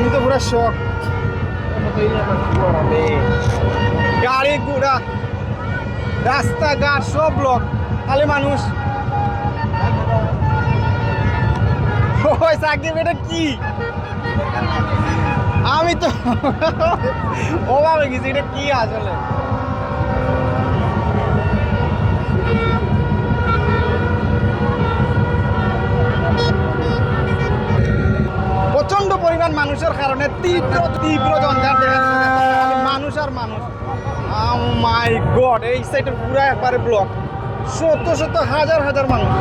আমি তো পুরো শখ গাড়ি ঘোড়া, রাস্তাঘাট সব ব্লক খালি মানুষ। সাকিব, এটা কি? আমি তো ওভাবে গেছি, এটা কি আসলে? পরিমাণ মানুষের কারণে তীব্র তীব্র জঞ্জাল। মানুষ আর মানুষ। মাই গড এই সাইডের পুরো একবারে ব্লক শত শত, হাজার হাজার মানুষ।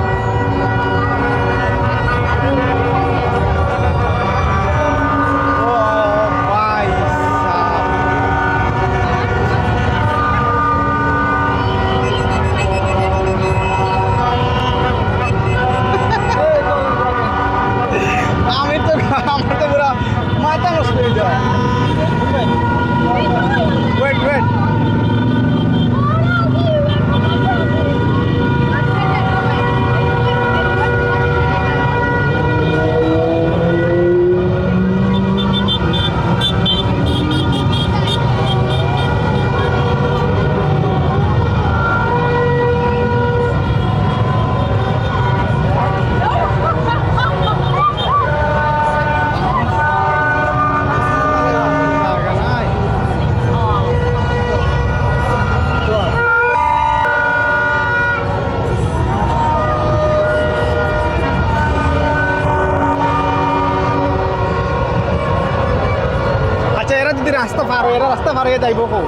এরা রাস্তা পার যাইব কো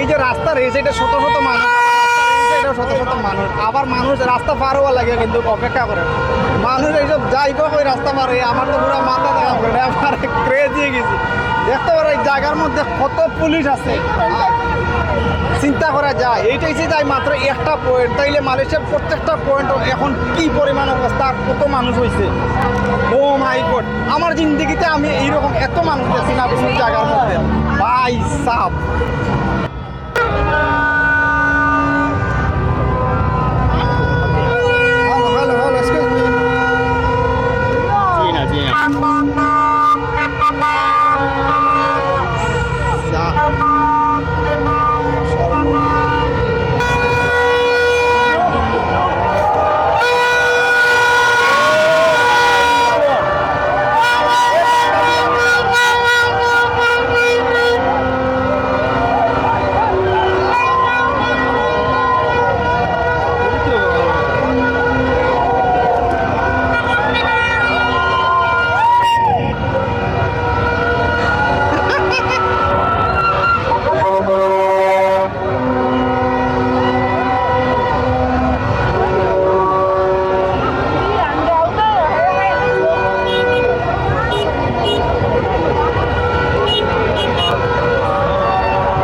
এই যে রাস্তা রয়েছে, এটা শত শত মানুষ শত শত মানুষ। আবার মানুষ রাস্তা পার হওয়া লাগে কিন্তু অপেক্ষা করে। মানুষ এইসব যাইব ওই রাস্তা পার আমার তো পুরো মাথা দেখা পড়ে আমার ক্রেজ হয়ে গেছি। দেখতে পারো, এই জায়গার মধ্যে কত পুলিশ আছে। চিন্তা করা যায়। এইটাই যে যায় মাত্র একটা পয়েন্ট তাইলে মালয়েশিয়ার প্রত্যেকটা পয়েন্ট এখন কি পরিমাণ অবস্থা? কত মানুষ হয়েছে ও মাই আমার জিন্দিগিতে আমি এইরকম এত মানুষ দেখছি না কোনো জায়গার মধ্যে। ভাই সাপ hello hello hello excuse me China, China.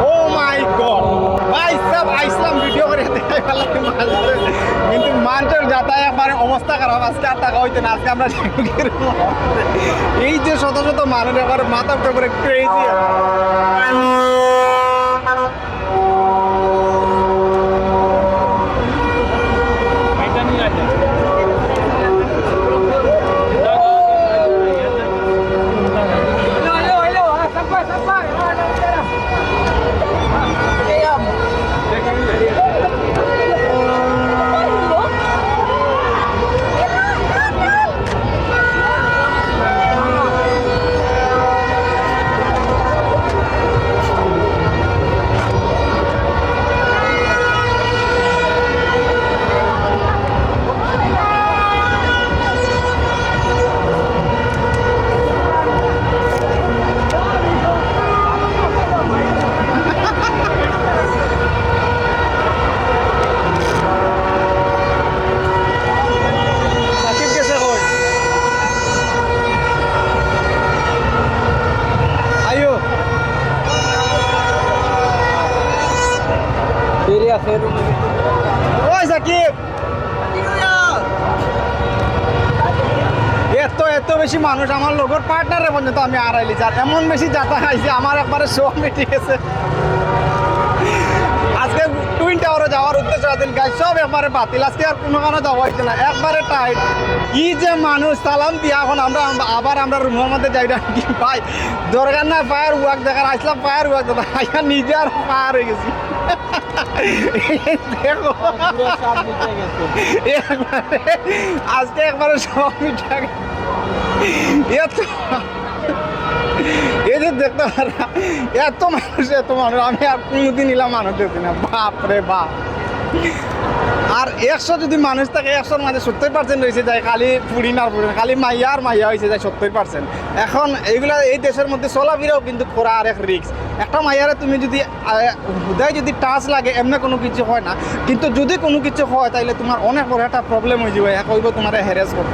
Oh my god ভাই সব আইসলাম ভিডিও করে দেখাই ফেলাই মাঝে কিন্তু মানুষের যাতায়াত মানে অবস্থা খারাপ আজকে আর টাকা হইতে না আজকে আমরা ঝিনুকের মধ্যে। এই যে শত শত মানুষ আবার মাথা করে ক্রেজি Ahí mira. সাকিব গেছে কই আইও ওই সাকিব! এত এত বেশি মানুষ আমার লগর পার্টনারে পর্যন্ত আমি আড়াইলি আর এমন বেশি যাতা খাইছি আমার একবারে শো মিটে গেছে আজকে টুইন টাওয়ারে যাওয়ার উদ্দেশ্য আছিল গাই সব একবারে বাতিল। আজকে আর কোনো কারণে যাওয়া হয়েছে না, একবারে টাইট কি যে মানুষ, সালাম দিয়া এখন আমরা আবার আমরা রুমের মধ্যে যাই ভাই? দরকার না ফায়ার ওয়াক দেখার, আসলাম ফায়ার ওয়াক দেখা নিজে আর ফায়ার হয়ে গেছি। আজকে একবারে সব মিঠা এত এই দেখতে এত মানুষ এত মানুষ। আমি আর কোনোদিন নিলাম মানুষ দেখি না। বাপরে বাপ। আর একশো যদি মানুষ থাকে, একশোর মাঝে সত্তর পার্সেন্ট রয়েছে যায় খালি পুরি না পুরি, খালি মাইয়া আর মাইয়া হয়েছে যায় সত্তর পার্সেন্ট এখন এইগুলা এই দেশের মধ্যে চলাফেরাও কিন্তু করা আর এক রিক্স একটা মাইয়ারে তুমি যদি হুদায় যদি টাচ লাগে, এমনি কোনো কিছু হয় না। কিন্তু যদি কোনো কিছু হয়, তাইলে তোমার অনেক বড় একটা প্রবলেম হয়ে যাবে কইব তোমার হ্যারেস করব।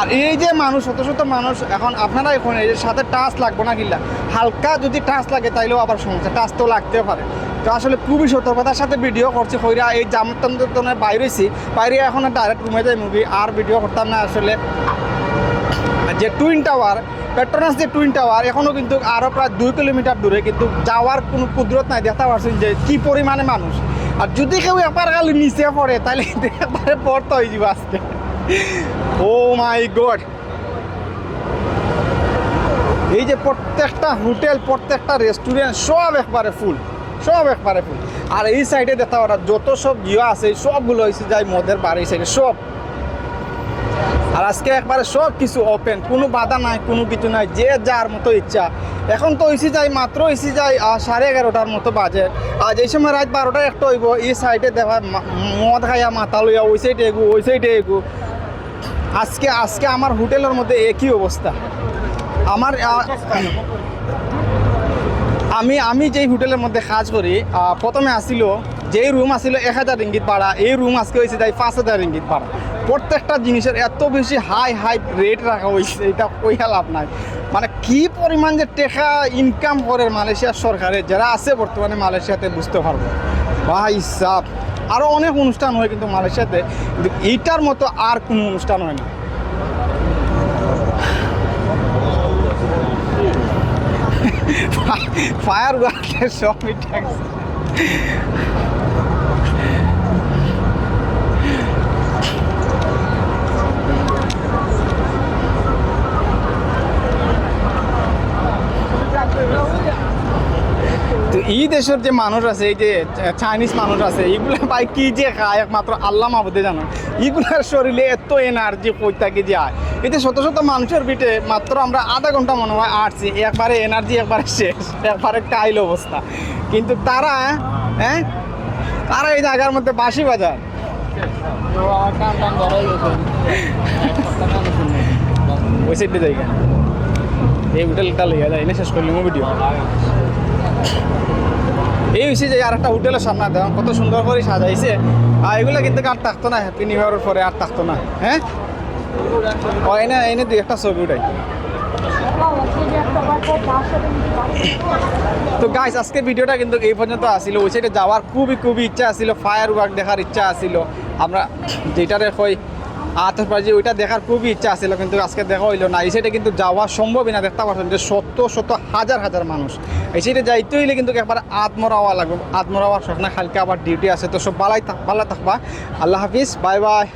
আর এই যে মানুষ, শত শত মানুষ, এখন আপনারা এখন এই সাথে টাচ লাগবে না কিল্লা হালকা যদি টাচ লাগে, তাইলেও আবার সমস্যা। টাচ তো লাগতেও পারে। তো আসলে খুবই সতর্কতার সাথে ভিডিও করছি, কইরা এই জামতনে বাইরেছি বাইরে এখন ডাইরেক্ট রুমে যাই মুভি আর ভিডিও করতাম না আসলে। যে টুইন টাওয়ার পেট্রোনাস যে টুইন টাওয়ার এখনও কিন্তু আরও প্রায় দুই কিলোমিটার দূরে, কিন্তু যাওয়ার কোনো কুদরত নাই, দেখতে পারছেন যে কী পরিমাণে মানুষ। আর যদি কেউ একবার খালি নিচে পড়ে তাহলে একবারে পড়তে হয়ে যাবে আজকে। ও মাই গড এই যে প্রত্যেকটা হোটেল, প্রত্যেকটা রেস্টুরেন্ট সব একবারে ফুল সব একবারে ফুল আর এই সাইডে দেখা, ওরা যত সব ইয়ে আছে, সবগুলো হয়েছে যাই মদের বার সাইডে সব। আর আজকে একবারে সব কিছু ওপেন কোনো বাধা নাই, কোনো কিছু নাই, যে যার মতো ইচ্ছা। এখন তো এসি যাই, মাত্র এসি যাই সাড়ে এগারোটার মতো বাজে। আর এই সময় রাত বারোটা একটা হইব, এই সাইডে দেখা মদ খাইয়া মাথা লইয়া ওই সাইডে এগু, ওই সাইডে এগু। আজকে আজকে আমার হোটেলের মধ্যে একই অবস্থা। আমার আমি আমি যেই হোটেলের মধ্যে কাজ করি প্রথমে আসিল, যেই রুম আসিল এক হাজার রিঙ্গিত ভাড়া, এই রুম আজকে হয়েছে তাই পাঁচ হাজার রিঙ্গিত ভাড়া। প্রত্যেকটা জিনিসের এত বেশি হাই হাই রেট রাখা হয়েছে, এটা কইয়া লাভ নাই। মানে কি পরিমাণ যে টাকা ইনকাম করে মালয়েশিয়ার সরকারের যারা আছে বর্তমানে মালয়েশিয়াতে বুঝতে পারব। ভাই সাপ আরও অনেক অনুষ্ঠান হয় কিন্তু মালয়েশিয়াতে এইটার মতো আর কোনো অনুষ্ঠান হয় না। ফায়ার ওয়ার্কের সব মিটে গেছে। তো এই দেশের যে মানুষ আছে, এই যে চাইনিজ মানুষ আছে, এইগুলো ভাই কি যে খায় একমাত্র আল্লাহ মাহবুদে জানো এইগুলার শরীরে এত এনার্জি কইতাকে যায় যে শত শত মানুষের বিটে মাত্র আমরা আধা ঘণ্টা মনে হয় আটছি। একবারে এনার্জি একবারে শেষ, একবারে কাইল অবস্থা। কিন্তু তারা হ্যাঁ? তারা এই জায়গার মধ্যে বাসি বাজার এই হোটেলটা লেগে যায় শেষ এই যে আর একটা হোটেলের সামনে কত সুন্দর করে সাজাইছে। আর এগুলো কিন্তু আর থাকতো না হ্যাপি নিউ ইয়ারের পরে আর থাকতো না হ্যাঁ? এনে এনে দুই একটা ছবি উঠাই। তো গাইস আজকে ভিডিওটা কিন্তু এই পর্যন্ত আসিল। ওই সাইডে যাওয়ার খুবই খুবই ইচ্ছা আসিল। ফায়ার ওয়ার্ক দেখার ইচ্ছা আসিল। আমরা যেটারে কই আতসবাজি ওইটা দেখার খুবই ইচ্ছা আসিল, কিন্তু আজকে দেখা হইল না। এই সাইডে কিন্তু যাওয়া সম্ভবই না, দেখতে পাচ্ছেন যে শত শত, হাজার হাজার মানুষ। এই সাইডে যাইতে হইলে কিন্তু একবার আত্মরাওয়া লাগবে। আত্মরাওয়ার স্বপ্ন কালকে আবার ডিউটি আছে। তো সব বালাই থাক ভালো থাকবা। আল্লাহ হাফিজ বাই বাই